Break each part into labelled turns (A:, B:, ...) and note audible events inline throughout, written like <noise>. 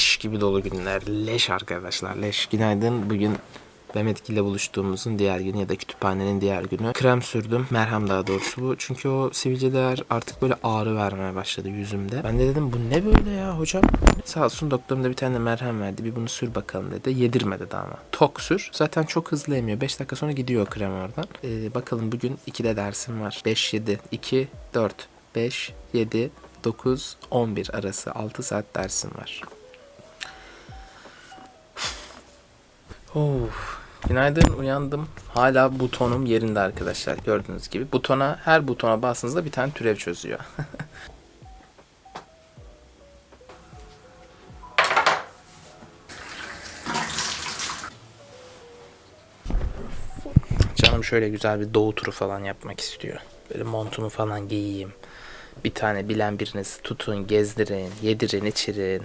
A: leş gibi dolu günler. Leş arkadaşlar leş. Günaydın. Bugün Mehmet ile buluştuğumuzun diğer günü ya da kütüphanenin diğer günü. Krem sürdüm. Merhem daha doğrusu bu. Çünkü o sivilceler artık böyle ağrı vermeye başladı yüzümde. Ben de dedim bu ne böyle ya hocam? Sağ olsun doktorum da bir tane merhem verdi. Bir bunu sür bakalım dedi. Yedirme dedi ama. Tok sür. Zaten çok hızlı emiyor. 5 dakika sonra gidiyor krem oradan. Ee, bakalım bugün 2'de dersim var. 5, 7, 2, 4, 5, 7, 9, 11 arası 6 saat dersim var. Of. Günaydın uyandım. Hala butonum yerinde arkadaşlar gördüğünüz gibi. Butona her butona bastığınızda bir tane türev çözüyor. <laughs> Canım şöyle güzel bir doğu turu falan yapmak istiyor. Böyle montumu falan giyeyim. Bir tane bilen biriniz tutun, gezdirin, yedirin, içirin.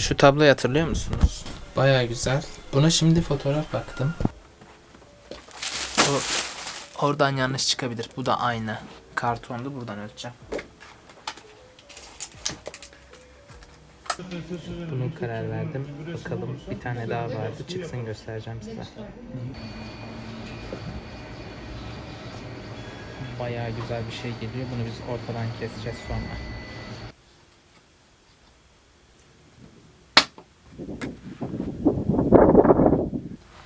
A: Şu tabloyu hatırlıyor musunuz? Baya güzel. Buna şimdi fotoğraf baktım. O, oradan yanlış çıkabilir. Bu da aynı. Kartondu buradan ölçeceğim. Bunu karar verdim. Bakalım bir tane daha vardı. Çıksın göstereceğim size. Bayağı güzel bir şey geliyor. Bunu biz ortadan keseceğiz sonra.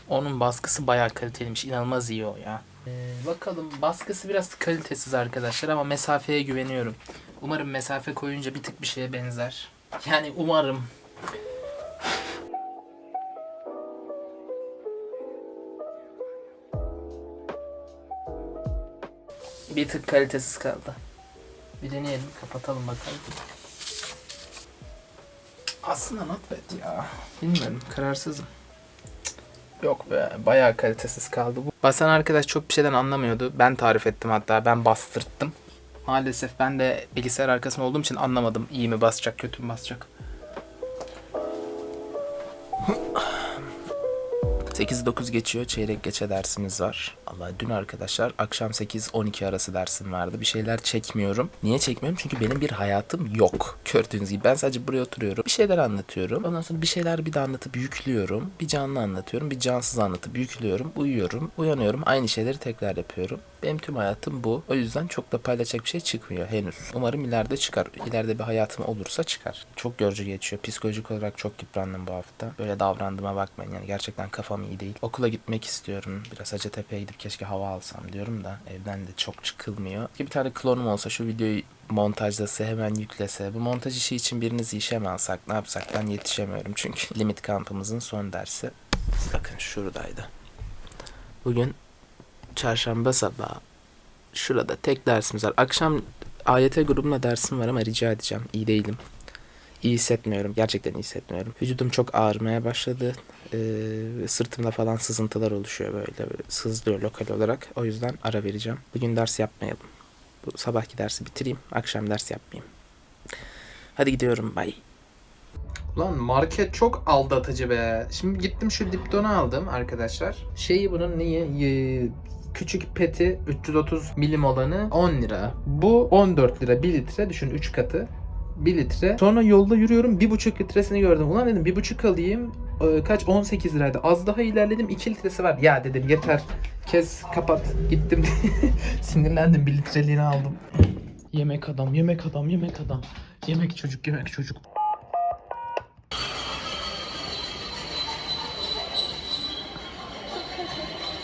A: Onun baskısı bayağı kaliteliymiş. İnanılmaz iyi o ya. Ee, bakalım baskısı biraz kalitesiz arkadaşlar ama mesafeye güveniyorum. Umarım mesafe koyunca bir tık bir şeye benzer. Yani umarım. Bir tık kalitesiz kaldı. Bir deneyelim kapatalım bakalım. Aslında not bad ya. Bilmiyorum kararsızım. Yok be bayağı kalitesiz kaldı bu. Basan arkadaş çok bir şeyden anlamıyordu. Ben tarif ettim hatta ben bastırttım. Maalesef ben de bilgisayar arkasında olduğum için anlamadım. İyi mi basacak kötü mü basacak. 8-9 geçiyor. Çeyrek geçe dersimiz var. Allah dün arkadaşlar akşam 8-12 arası dersim vardı. Bir şeyler çekmiyorum. Niye çekmiyorum? Çünkü benim bir hayatım yok. Gördüğünüz gibi ben sadece buraya oturuyorum. Bir şeyler anlatıyorum. Ondan sonra bir şeyler bir de anlatıp yüklüyorum. Bir canlı anlatıyorum. Bir cansız anlatıp yüklüyorum. Uyuyorum. Uyanıyorum. Aynı şeyleri tekrar yapıyorum. Benim tüm hayatım bu. O yüzden çok da paylaşacak bir şey çıkmıyor henüz. Umarım ileride çıkar. İleride bir hayatım olursa çıkar. Çok görücü geçiyor. Psikolojik olarak çok yıprandım bu hafta. Böyle davrandığıma bakmayın. Yani gerçekten kafam iyi değil. Okula gitmek istiyorum. Biraz Hacettepe'ye gidip keşke hava alsam diyorum da evden de çok çıkılmıyor. Bir tane klonum olsa şu videoyu montajlasa hemen yüklese. Bu montaj işi için birinizi işe mi alsak ne yapsak ben yetişemiyorum çünkü. <laughs> Limit kampımızın son dersi. Bakın şuradaydı. Bugün çarşamba sabahı şurada tek dersimiz var. Akşam AYT grubumla dersim var ama rica edeceğim. İyi değilim. İyi hissetmiyorum. Gerçekten iyi hissetmiyorum. Vücudum çok ağrımaya başladı. Ee, sırtımda falan sızıntılar oluşuyor böyle. Sızlıyor lokal olarak. O yüzden ara vereceğim. Bugün ders yapmayalım. Bu sabahki dersi bitireyim. Akşam ders yapmayayım. Hadi gidiyorum. Bye. Ulan market çok aldatıcı be. Şimdi gittim şu Lipton'u aldım arkadaşlar. Şeyi bunun niye? Küçük peti 330 milim olanı 10 lira. Bu 14 lira 1 litre düşün 3 katı. 1 litre. Sonra yolda yürüyorum 1,5 litresini gördüm. Ulan dedim 1,5 alayım. Ee, kaç 18 liraydı. Az daha ilerledim 2 litresi var. Ya dedim yeter. Kes kapat. Gittim. <laughs> Sinirlendim 1 litreliğini aldım. Yemek adam, yemek adam, yemek adam. Yemek çocuk, yemek çocuk.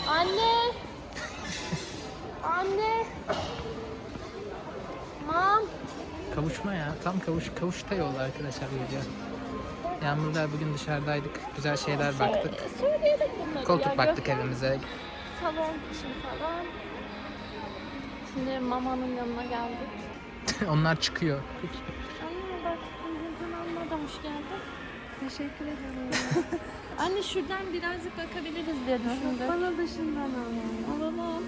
B: Anne. Anne. Mam.
A: Kavuşma ya. Tam kavuş kavuşta yol arkadaşlar geliyor. Yağmurlar bugün dışarıdaydık. Güzel şeyler baktık.
B: Söyleyelim bunları
A: Koltuk baktık evimize.
B: Salon için falan. Şimdi mamanın yanına geldik. <laughs>
A: Onlar çıkıyor.
B: Anne bak Gülcan Hanım'a da hoş geldin. Teşekkür ederim. <laughs> Anne şuradan birazcık bakabiliriz diye düşündüm.
C: Bana da şundan al.
B: Alalım.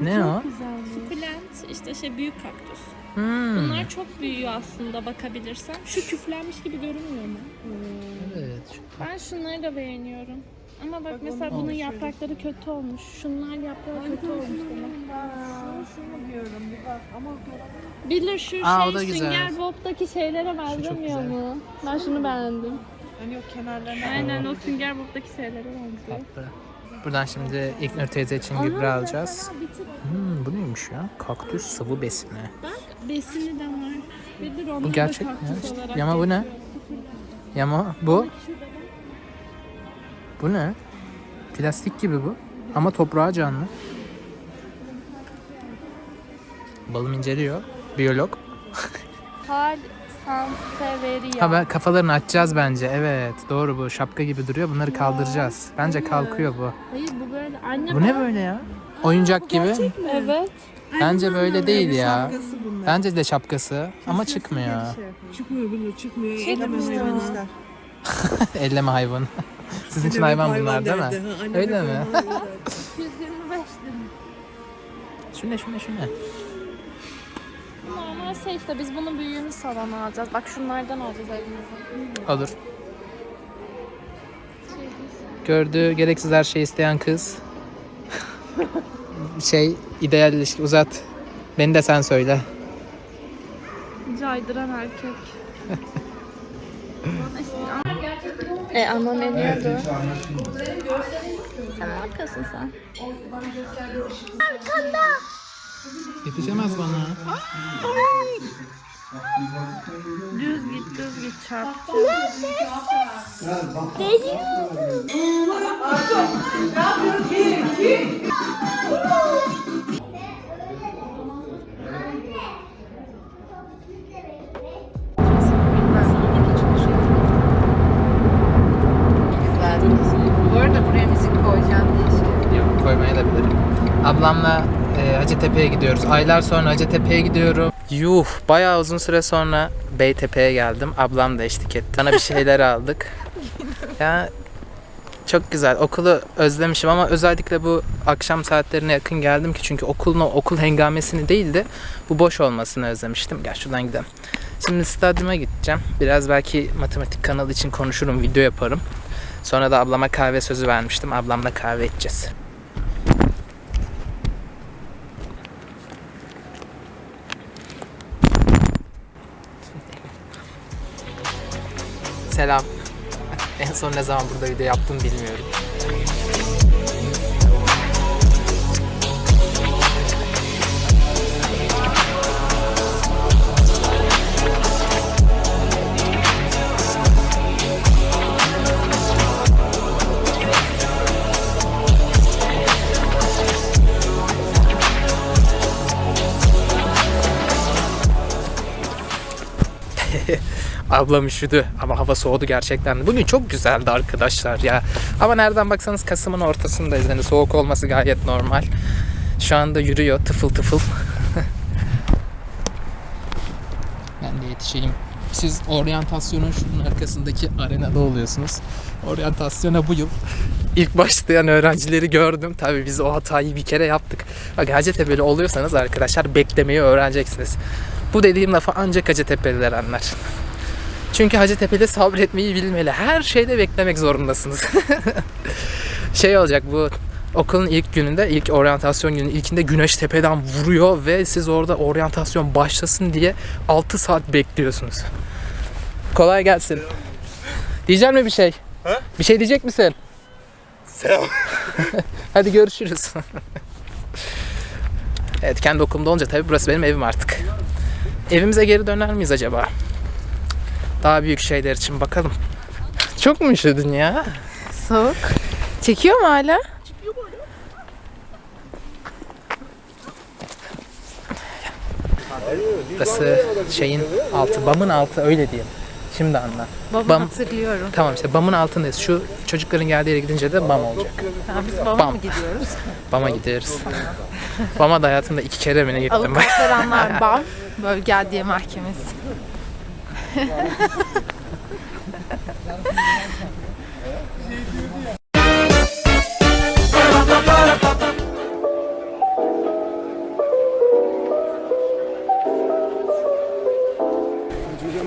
A: Ne o?
C: Güzelmiş.
B: Sukulent işte şey büyük kaktüs.
A: Hmm.
B: Bunlar çok büyüyor aslında bakabilirsen. Şu küflenmiş gibi görünmüyor mu?
A: Evet.
B: Ben şunları da beğeniyorum. Ama bak,
C: Bak
B: mesela bunun yaprakları kötü olmuş. Şunlar yaprağı kötü olmuş demek.
C: Şunu
B: Bilir şu
A: Aa, o da
B: şey
A: güzel.
B: Sünger Bob'daki şeylere benzemiyor
A: güzel.
B: mu? Ben şunu beğendim.
C: Hani yok kenarlarına.
B: Aynen o Sünger Bob'daki şeylere benziyor.
A: Tatlı. Buradan şimdi İlknur teyze için gübre alacağız.
B: Bir
A: Hmm, bu neymiş ya? Kaktüs sıvı besini.
B: bak besini de var. Bilir onları
A: Bu gerçek mi?
B: olarak
A: Yama bu ne? Yama bu. Bu ne? Plastik gibi bu. Ama toprağa canlı. Balım inceliyor. Biyolog.
B: Hal Sanseveria.
A: Ha ben kafalarını açacağız bence. Evet doğru bu. Şapka gibi duruyor. Bunları kaldıracağız. Bence kalkıyor bu.
B: Hayır bu böyle. Anne
A: Bu ne böyle ya? Oyuncak gibi.
B: Evet.
A: Bence böyle değil ya.
C: Şapkası bunlar.
A: Bence de şapkası ama çıkmıyor.
C: Çıkmıyor bunu çıkmıyor.
B: Çıkmıyor. <laughs>
C: Elleme hayvan <laughs> ister.
A: Elleme hayvan. Sizin için hayvan bunlar değil mi? Öyle mi?
C: hayvan derdi. <laughs>
B: 225 lira.
A: Şu ne şu ne şu ne?
B: Normal şey işte biz bunun büyüğünü salona alacağız. Bak şunlardan alacağız evimize.
A: Olur. Gördüğü gereksiz her şeyi isteyen kız. şey ideal ilişki uzat. Beni de sen söyle.
B: Caydıran erkek. <laughs> e anam eniyordu. Sen ne yapıyorsun sen?
A: Yetişemez bana.
B: Düz git düz git çarp.
D: Bu arada buraya müzik koyacağım diye
A: Yok koymayabilirim. Ablamla e, Hacettepe'ye gidiyoruz. Aylar sonra Hacettepe'ye gidiyorum. Yuh bayağı uzun süre sonra Beytepe'ye geldim. Ablam da eşlik etti. Bana bir şeyler <laughs> aldık. Ya çok güzel. Okulu özlemişim ama özellikle bu akşam saatlerine yakın geldim ki çünkü okulun okul hengamesini değil de bu boş olmasını özlemiştim. Gel şuradan gidelim. Şimdi stadyuma gideceğim. Biraz belki matematik kanalı için konuşurum, video yaparım. Sonra da ablama kahve sözü vermiştim. Ablamla kahve içeceğiz. Selam. <laughs> En son ne zaman burada video yaptım bilmiyorum. <laughs> Ablam üşüdü ama hava soğudu gerçekten. Bugün çok güzeldi arkadaşlar ya. Ama nereden baksanız Kasım'ın ortasındayız. Yani soğuk olması gayet normal. Şu anda yürüyor tıfıl tıfıl. <laughs> ben de yetişeyim. Siz oryantasyonun şunun arkasındaki arenada oluyorsunuz. Oryantasyona bu yıl ilk başlayan öğrencileri gördüm. Tabii biz o hatayı bir kere yaptık. Bak Hacettepe'li oluyorsanız arkadaşlar beklemeyi öğreneceksiniz. Bu dediğim lafı ancak Hacettepe'liler anlar. Çünkü Hacettepe'li sabretmeyi bilmeli. Her şeyde beklemek zorundasınız. <laughs> şey olacak bu okulun ilk gününde, ilk oryantasyon gününün ilkinde güneş tepeden vuruyor ve siz orada oryantasyon başlasın diye 6 saat bekliyorsunuz. Kolay gelsin. Diyecek mi bir şey? Bir şey diyecek misin?
E: Selam. <laughs>
A: Hadi görüşürüz. evet kendi okulumda olunca tabii burası benim evim artık. Evimize geri döner miyiz acaba? Daha büyük şeyler için bakalım. Çok mu üşüdün ya?
D: Soğuk.
A: Çekiyor mu hala? Burası şeyin altı, BAM'ın altı öyle diyeyim. Şimdi anla.
D: Babamı
A: Bam-
D: hatırlıyorum.
A: Tamam işte BAM'ın altındayız. Şu çocukların geldiği yere gidince de BAM olacak.
D: Ha, biz babama
A: Bam.
D: mı gidiyoruz?
A: BAM'a gidiyoruz. BAM'a da hayatımda iki kere mi ne gittim ben.
D: Avukatlar BAM. Bölge Adliye Mahkemesi.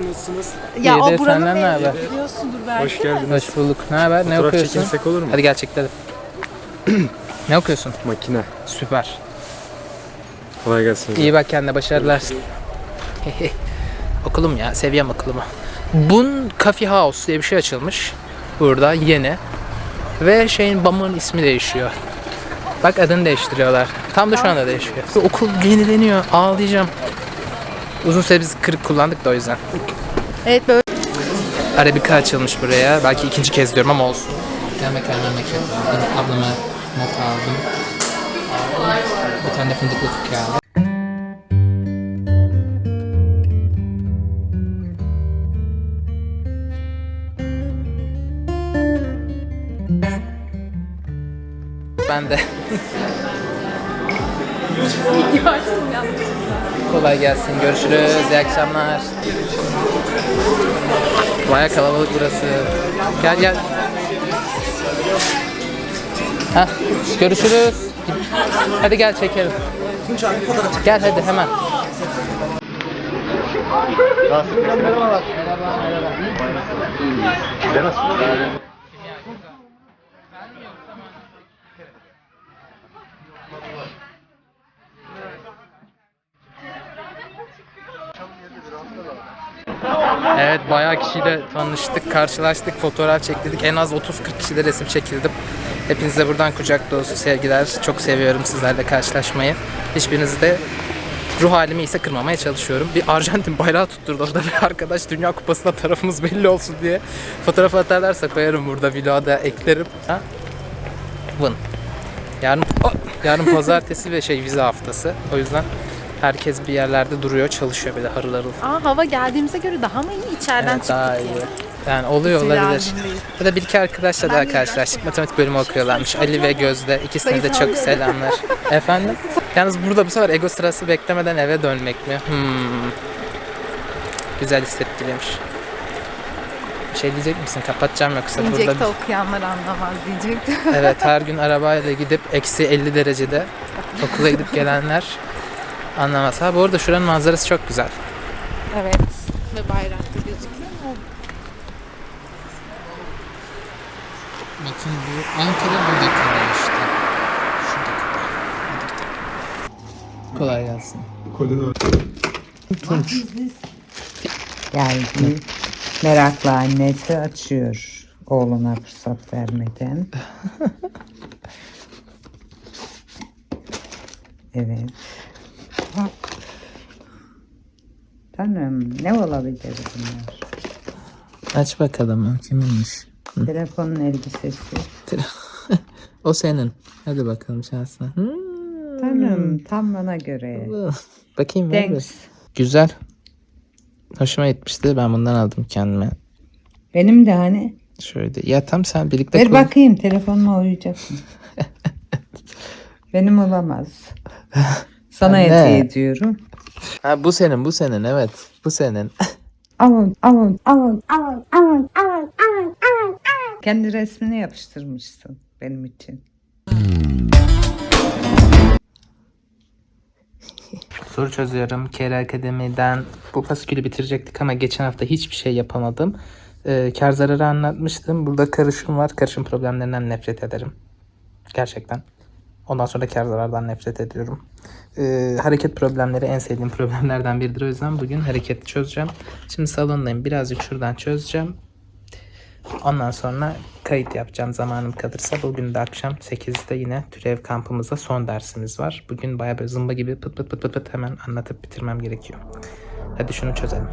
E: Nasılsınız?
D: Ya
A: İyidir,
D: o buranın
A: senden ne haber?
D: biliyorsundur belki.
E: Hoş geldiniz.
A: Hoş bulduk. Ne haber? Ne
E: Fotoğraf
A: okuyorsun?
E: çekinsek olur mu?
A: Hadi gel çekelim. <clears throat> ne okuyorsun?
E: Makine.
A: Süper.
E: Kolay gelsin.
A: İyi bak kendine başarılar. <laughs> Okulum ya seviyorum okulumu. Bun Coffee House diye bir şey açılmış. Burada yeni. Ve şeyin BAM'ın ismi değişiyor. Bak adını değiştiriyorlar. Tam da şu anda değişiyor. Okul yenileniyor. Ağlayacağım. Uzun süre biz kırık kullandık da o yüzden.
D: Evet böyle
A: Arabica açılmış buraya. Belki ikinci kez diyorum ama olsun. Yemek memleket aldım. Ablama not aldım. Bir tane de fındıklı kuki aldım. Ben de. Kolay gelsin. Görüşürüz. İyi akşamlar. Baya kalabalık burası. Gel gel. Heh, görüşürüz. Hadi gel çekelim. Gel hadi hemen. Merhaba, merhaba. Evet bayağı kişiyle tanıştık, karşılaştık, fotoğraf çektirdik. En az 30-40 kişiyle resim çekildim. Hepinize buradan kucak dolusu sevgiler. Çok seviyorum sizlerle karşılaşmayı. Hiçbirinizi de ruh halimi ise kırmamaya çalışıyorum. Bir Arjantin bayrağı tutturdu orada bir arkadaş Dünya Kupası'nda tarafımız belli olsun diye. Fotoğraf atarlarsa koyarım burada vloğa da eklerim. Ha? Vın. Yarın, Oh! yarın pazartesi ve şey vize haftası. O yüzden herkes bir yerlerde duruyor, çalışıyor böyle harıl harıl.
D: Aa, hava geldiğimize göre daha mı iyi içeriden
A: Evet,
D: çıktık
A: daha iyi. Yani oluyor
D: Zira
A: olabilir. Ya da bir iki arkadaşla daha karşılaştık. Matematik bölümü okuyorlarmış. Ali ve Gözde. İkisine de çok selamlar. <laughs> Efendim? Yalnız burada bu sefer ego sırası beklemeden eve dönmek mi? Hmm. Güzel hissettiriyormuş. Bir şey diyecek misin? Kapatacağım yoksa
D: Diyecekti
A: burada.
D: okuyanlar anlamaz diyecekti.
A: Evet her gün arabayla gidip eksi 50 derecede <laughs> okula gidip gelenler anlamaz. Ha bu arada şuranın manzarası çok güzel.
D: evet. Ve bayrakta gözüküyor.
A: Bakın bu Ankara burada kalıyor işte. Kolay gelsin. Tunç.
F: Geldi. Meraklı annesi açıyor oğluna fırsat vermeden. <laughs> Evet. Tanrım ne olabilir bunlar?
A: Aç bakalım kiminmiş.
F: Telefonun elbisesi. <laughs>
A: O senin. Hadi bakalım şansına. Hmm.
F: Tanrım tam bana göre.
A: Bakayım ver.
F: Thanks.
A: Güzel. Hoşuma gitmişti. Ben bundan aldım kendime.
F: Benim de hani.
A: Şöyle. Ya tam sen birlikte
F: Ver
A: kullan-
F: bakayım telefonuma uyacak mı? <laughs> Benim olamaz. <laughs> Sana hediye ediyorum.
A: Ha, bu senin bu senin evet. Bu senin.
F: Alın, alın, alın, alın, alın, alın, alın, alın. Kendi resmini yapıştırmışsın benim için.
A: Soru çözüyorum. Kere Akademi'den bu fasikülü bitirecektik ama geçen hafta hiçbir şey yapamadım. Ee, kar zararı anlatmıştım. Burada karışım var. Karışım problemlerinden nefret ederim. Gerçekten. Ondan sonra kar zarardan nefret ediyorum. Ee, hareket problemleri en sevdiğim problemlerden biridir. O yüzden bugün hareketi çözeceğim. Şimdi salondayım. Birazcık şuradan çözeceğim. Ondan sonra kayıt yapacağım zamanım kalırsa. Bugün de akşam 8'de yine türev kampımızda son dersimiz var. Bugün bayağı böyle zımba gibi pıt pıt pıt pıt pıt hemen anlatıp bitirmem gerekiyor. Hadi şunu çözelim.